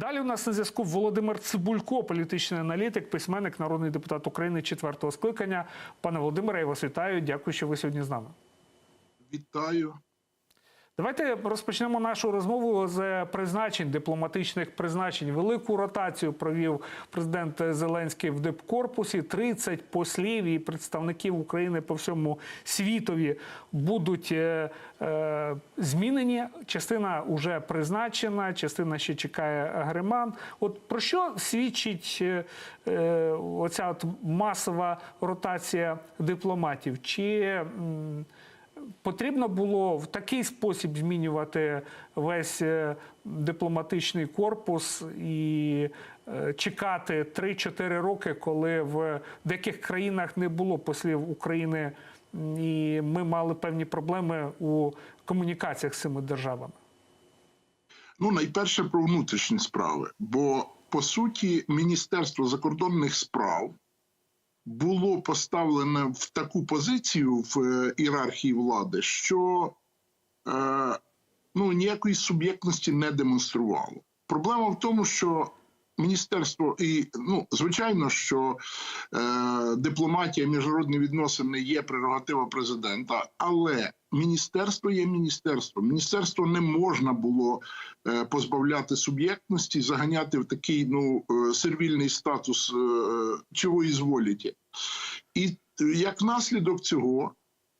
Далі у нас на зв'язку Володимир Цибулько, політичний аналітик, письменник, народний депутат України четвертого скликання. Пане Володимире, я вас вітаю. Дякую, що ви сьогодні з нами. Вітаю. Давайте розпочнемо нашу розмову з призначень, дипломатичних призначень. Велику ротацію провів президент Зеленський в дипкорпусі. 30 послів і представників України по всьому світові будуть е, е, змінені. Частина вже призначена, частина ще чекає Гриман. От про що свідчить е, е, оця от масова ротація дипломатів? Чи м, Потрібно було в такий спосіб змінювати весь е, дипломатичний корпус і е, чекати 3-4 роки, коли в деяких країнах не було послів України, і ми мали певні проблеми у комунікаціях з цими державами. Ну, найперше про внутрішні справи. Бо по суті, Міністерство закордонних справ було поставлене в таку позицію в е, ієрархії влади, що е, ну, ніякої суб'єктності не демонструвало. Проблема в тому, що міністерство і ну звичайно, що е, дипломатія, міжнародні відносини є прерогатива президента, але міністерство є міністерство. Міністерство не можна було е, позбавляти суб'єктності, заганяти в такий ну е, сервільний статус е, чого ізволіте. І як наслідок цього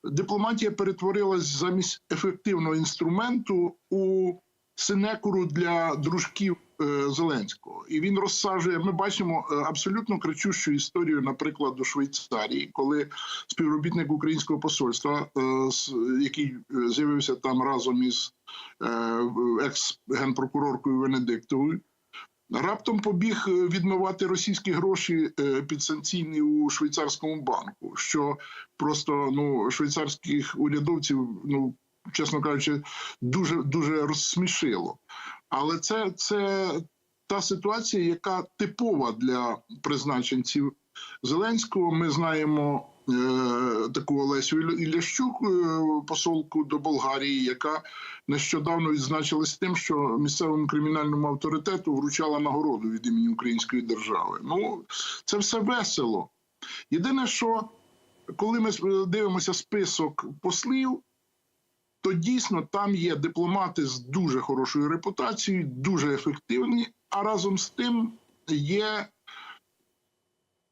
дипломатія перетворилась замість ефективного інструменту у синекуру для дружків е, Зеленського, і він розсаджує. Ми бачимо е, абсолютно кричущу історію, наприклад, у Швейцарії, коли співробітник українського посольства, е, який з'явився там разом із екс генпрокуроркою Венедиктовою. Раптом побіг е, відмивати російські гроші е, підсанкційні у швейцарському банку, що просто ну швейцарських урядовців, ну чесно кажучи, дуже дуже розсмішило. Але це, це та ситуація, яка типова для призначенців Зеленського. Ми знаємо таку Олесю Ілящук, е, посолку до Болгарії, яка нещодавно відзначилась тим, що місцевому кримінальному авторитету вручала нагороду від імені Української держави. Ну, це все весело. Єдине, що коли ми е, дивимося список послів, то дійсно там є дипломати з дуже хорошою репутацією, дуже ефективні, а разом з тим є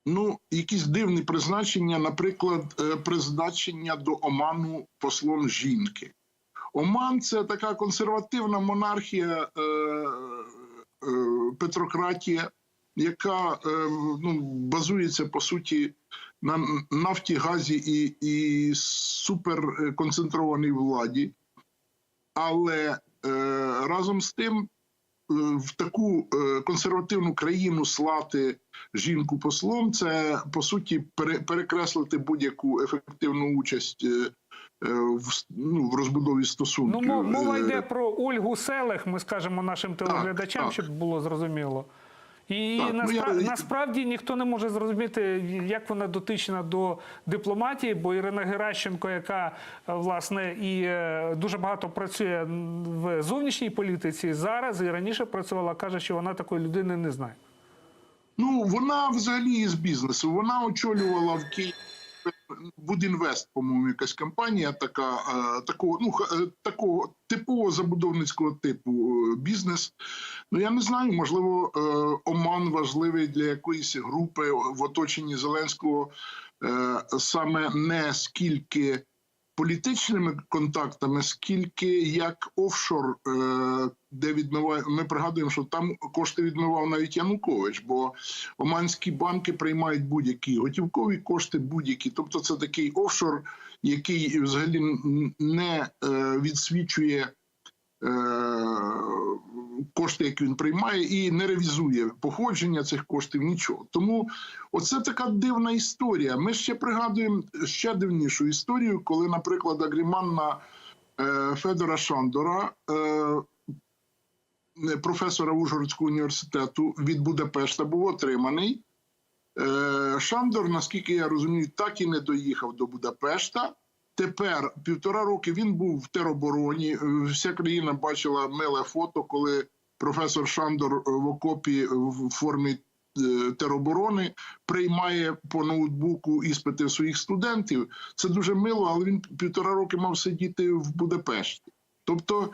ну, якісь дивні призначення, наприклад, е, призначення до Оману послом жінки. Оман це така консервативна монархія, е, е, петрократія, яка е, ну, базується по суті на нафті, газі і, і суперконцентрованій владі. Але е, разом з тим, в таку е, консервативну країну слати жінку послом, це по суті пере, перекреслити будь-яку ефективну участь е, е, в, ну, в розбудові Ну, стосунків. мо- мова Е, йде про Ольгу Селех, ми скажемо нашим телеглядачам, так. щоб було зрозуміло. І Так, ну, я- насправді ніхто не може зрозуміти, як вона дотична до дипломатії, бо Ірина Геращенко, яка е, власне і е, дуже багато працює в зовнішній політиці, зараз і раніше працювала, каже, що вона такої людини не знає. Ну, вона взагалі із бізнесу. Вона очолювала в Києві Будінвест, по-моєму, якась компанія, така е, такого, ну е, такого типового забудовницького типу е, бізнес. Ну я не знаю, можливо, Оман важливий для якоїсь групи в оточенні Зеленського саме не скільки політичними контактами, скільки як офшор, е, де відмиває. Ми пригадуємо, що там кошти відмивав навіть Янукович, бо оманські банки приймають будь-які готівкові кошти, будь-які. Тобто, це такий офшор, який взагалі не е, відсвічує. Кошти, які він приймає, і не ревізує походження цих коштів, нічого. Тому оце така дивна історія. Ми ще пригадуємо ще дивнішу історію, коли, наприклад, Агріман на е, Федора Шандора, е, професора Ужгородського університету від Будапешта, був отриманий. Е, Шандор, наскільки я розумію, так і не доїхав до Будапешта. Тепер півтора роки він був в теробороні. Е, Вся країна бачила миле фото, коли професор Шандор в окопі в формі е, тероборони приймає по ноутбуку іспити своїх студентів. Це дуже мило, але він півтора роки мав сидіти в Будапешті. Тобто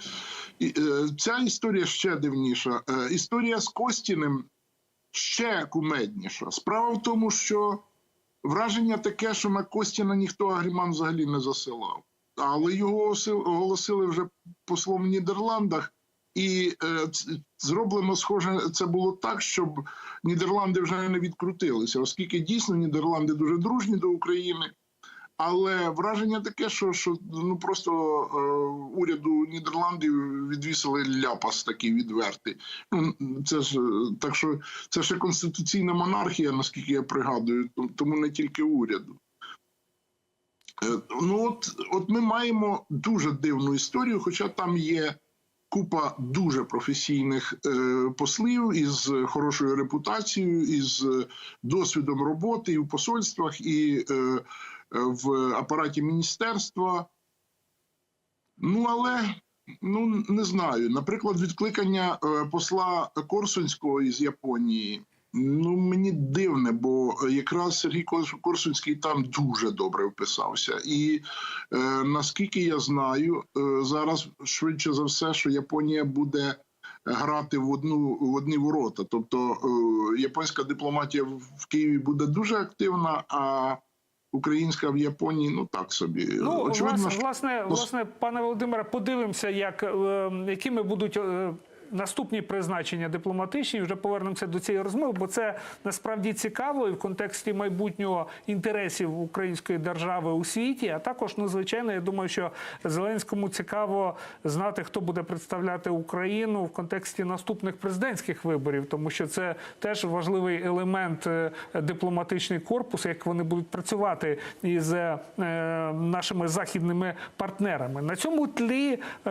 е, ця історія ще дивніша. Е, Історія з Костіним ще кумедніша. Справа в тому, що враження таке, що на Костіна ніхто Агріман взагалі не засилав. Але його оси- оголосили вже послом в Нідерландах, і е, зроблено схоже, це було так, щоб Нідерланди вже не відкрутилися, оскільки дійсно Нідерланди дуже дружні до України. Але враження таке, що, що ну просто е, уряду Нідерландів відвісили ляпас такий відвертий. Ну це ж так, що це ще конституційна монархія, наскільки я пригадую, тому не тільки уряду. Е, Ну от, от ми маємо дуже дивну історію, хоча там є купа дуже професійних е, послів із хорошою репутацією, із е, досвідом роботи і в посольствах, і е, в апараті міністерства. Ну, але ну не знаю. Наприклад, відкликання е, посла Корсунського із Японії. Ну, мені дивне, бо якраз Сергій Корсунський там дуже добре вписався. І е, наскільки я знаю, е, зараз швидше за все, що Японія буде грати в одну в одні ворота. Тобто е, японська дипломатія в Києві буде дуже активна, а українська в Японії ну так собі. Ну, Очевидно, власне, що- власне, власне, пане Володимире, подивимося, як, е, якими будуть е, наступні призначення дипломатичні. Вже повернемося до цієї розмови, бо це насправді цікаво і в контексті майбутнього інтересів української держави у світі. А також, ну, звичайно, я думаю, що Зеленському цікаво знати, хто буде представляти Україну в контексті наступних президентських виборів, тому що це теж важливий елемент е, дипломатичний корпус, як вони будуть працювати із е, нашими західними партнерами. На цьому тлі е,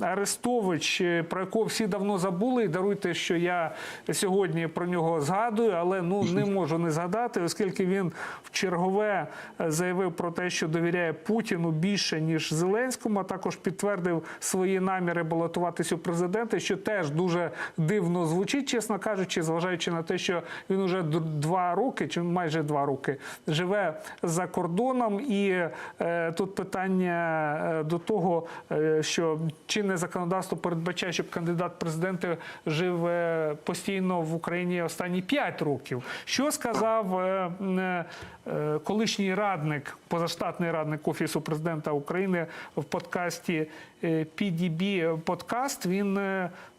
Арестович, про якого всі давно забули, і даруйте, що я сьогодні про нього згадую, але ну не можу не згадати, оскільки він в чергове е, заявив про те, що довіряє Путіну більше ніж Зеленському. а Також підтвердив свої наміри балотуватись у президенти, що теж дуже дивно звучить, чесно кажучи, зважаючи на те, що він уже два роки, чи майже два роки, живе за кордоном, і е, тут питання е, до того, е, що чинне законодавство передбачає, щоб кандидат в президенти жив е, постійно в Україні останні 5 років. Що сказав е, е, колишній радник, позаштатний радник офісу президента України в подкасті PDB подкаст? Він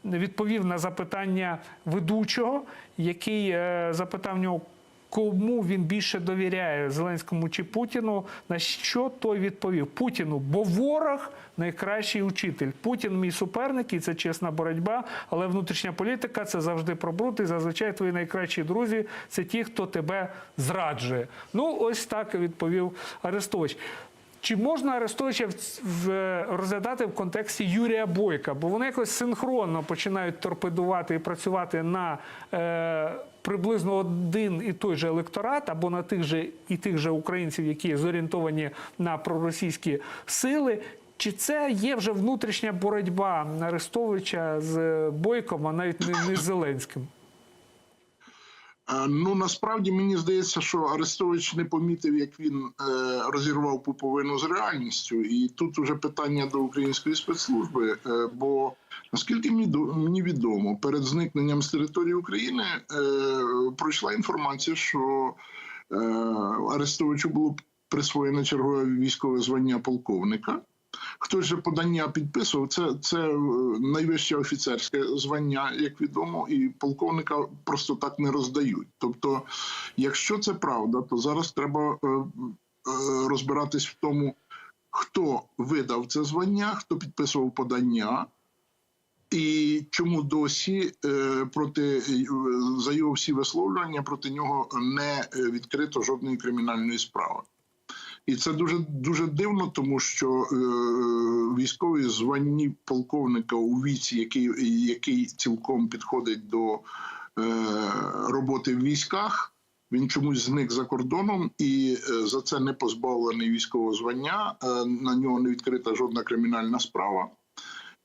відповів на запитання ведучого, який запитав нього. Кому він більше довіряє Зеленському чи Путіну? На що той відповів Путіну? Бо ворог найкращий учитель. Путін мій суперник, і це чесна боротьба. Але внутрішня політика це завжди про бруд, і зазвичай твої найкращі друзі це ті, хто тебе зраджує. Ну ось так відповів Арестович. Чи можна Арестовича в, в, розглядати в контексті Юрія Бойка? Бо вони якось синхронно починають торпедувати і працювати на е, приблизно один і той же електорат, або на тих же і тих же українців, які зорієнтовані на проросійські сили. Чи це є вже внутрішня боротьба Арестовича з Бойком, а навіть не з Зеленським? Ну насправді мені здається, що Арестович не помітив, як він е, розірвав пуповину з реальністю, і тут уже питання до української спецслужби. Е, бо наскільки мені відомо, перед зникненням з території України е, пройшла інформація, що Арестовичу було присвоєно чергове військове звання полковника. Хтось же подання підписував. Це, це е, найвище офіцерське звання, як відомо, і полковника просто так не роздають. Тобто, якщо це правда, то зараз треба е, е, розбиратись в тому, хто видав це звання, хто підписував подання. І чому досі проти за його всі висловлювання проти нього не відкрито жодної кримінальної справи? І це дуже дуже дивно, тому що е, військові званні полковника у віці, який, який цілком підходить до е, роботи в військах, він чомусь зник за кордоном і е, за це не позбавлений військового звання. Е, на нього не відкрита жодна кримінальна справа.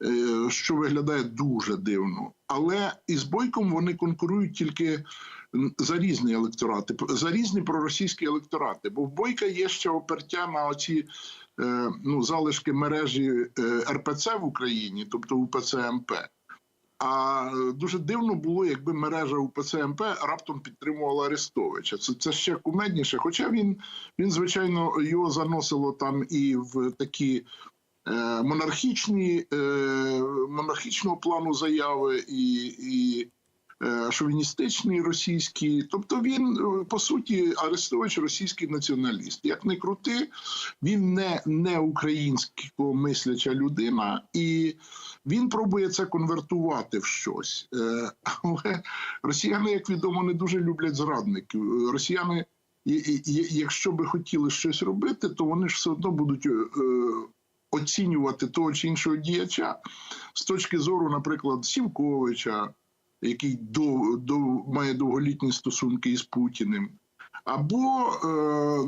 Е, Що виглядає дуже дивно, але із Бойком вони конкурують тільки за різні електорати, за різні проросійські електорати. Бо в Бойка є ще опертя на оці е, ну, залишки мережі е, РПЦ в Україні, тобто УПЦ МП. А е, дуже дивно було, якби мережа УПЦ МП раптом підтримувала Арестовича. Це, це ще кумедніше. Хоча він, він, звичайно, його заносило там і в такі монархічні, монархічного плану заяви, і, і е, шовіністичні російські. Тобто він, е, по суті, Арестович російський націоналіст. Як не крути, він не, не українського мисляча людина, і він пробує це конвертувати в щось. Е, Але росіяни, як відомо, не дуже люблять зрадників. Росіяни, і- якщо би хотіли щось робити, то вони ж все одно будуть. Оцінювати того чи іншого діяча з точки зору, наприклад, Сівковича, який до, до, має довголітні стосунки із Путіним, або е,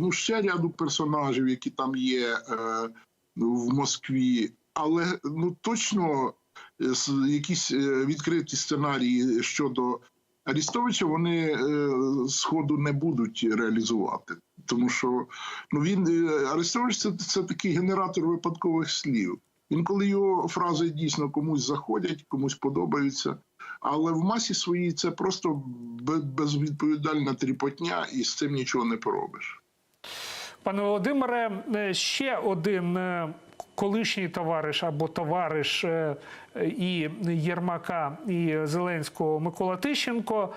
ну, ще ряду персонажів, які там є е, в Москві, але ну точно е, якісь е, відкриті сценарії щодо Арістовича вони е, сходу не будуть реалізувати. Тому що ну він е, Арестович це, це такий генератор випадкових слів. Інколи його фрази дійсно комусь заходять, комусь подобаються. Але в масі своїй це просто безвідповідальна тріпотня, і з цим нічого не поробиш. Пане Володимире, е, ще один е, колишній товариш або товариш е, і Єрмака, і Зеленського Микола Тищенко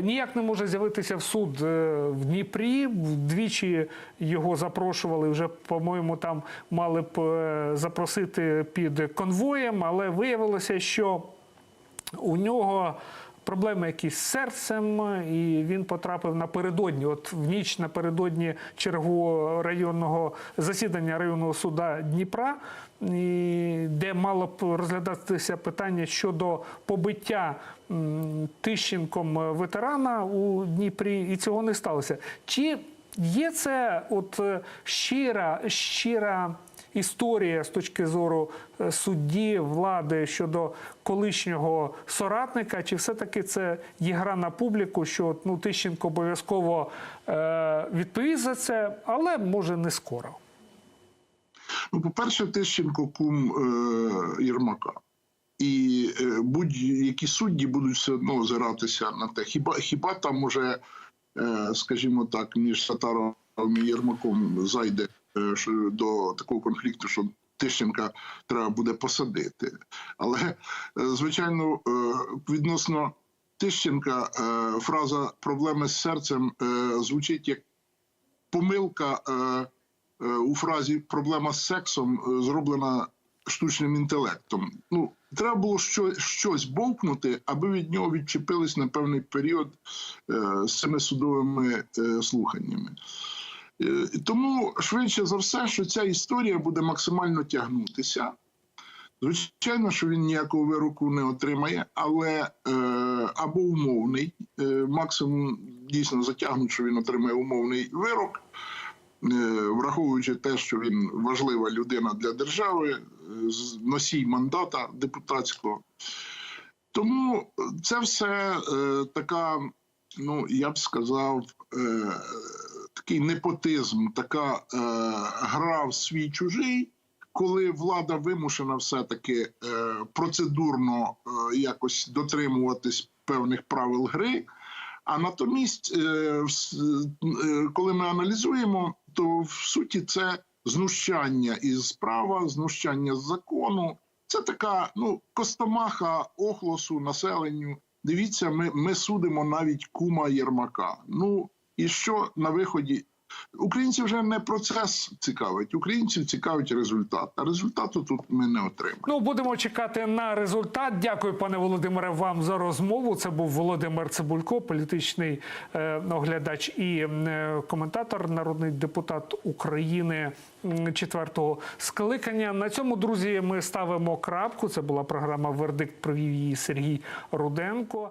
ніяк не може з'явитися в суд в Дніпрі. Вдвічі його запрошували вже, по-моєму, там мали б запросити під конвоєм, але виявилося, що у нього проблеми якісь з серцем, і він потрапив напередодні, от в ніч напередодні чергу районного засідання районного суда Дніпра, де мало б розглядатися питання щодо побиття Тищенком ветерана у Дніпрі, і цього не сталося. Чи є це от щира, щира історія з точки зору е, судді, влади щодо колишнього соратника, чи все-таки це є гра на публіку, що ну, Тищенко обов'язково е, відповість за це, але може не скоро. Ну, по-перше, Тищенко кум е, Єрмака. І е, будь-які судді будуть все одно озиратися на те. Хіба, хіба там може, е, скажімо так, між Сатаровим і Єрмаком зайде до такого конфлікту, що Тищенка треба буде посадити. Але, е, звичайно, е, відносно Тищенка е, фраза проблеми з серцем е, звучить як помилка. Е, е, у фразі проблема з сексом е, зроблена штучним інтелектом. Ну, треба було що, щось бовкнути, аби від нього відчепились на певний період е, з цими судовими е, слуханнями. Е, тому швидше за все, що ця історія буде максимально тягнутися. Звичайно, що він ніякого вироку не отримає, але е, або умовний, е, максимум дійсно затягнуть, що він отримає умовний вирок, е, враховуючи те, що він важлива людина для держави, е, носій мандата депутатського. Тому це все е, така, ну я б сказав, е, такий непотизм, така е, гра в свій чужий, коли влада вимушена все-таки е, процедурно е, якось дотримуватись певних правил гри. А натомість, е, е, коли ми аналізуємо, то в суті це знущання із права, знущання з закону. Це така ну костомаха охлосу населенню. Дивіться, ми, ми судимо навіть кума Єрмака. Ну і що на виході? Українців вже не процес цікавить, українців цікавить результат. А результату тут ми не отримаємо. Ну, будемо чекати на результат. Дякую, пане Володимире, вам за розмову. Це був Володимир Цибулько, політичний е, оглядач і е, коментатор, народний депутат України четвертого скликання. На цьому, друзі, ми ставимо крапку. Це була програма Вердикт. Провів її Сергій Руденко.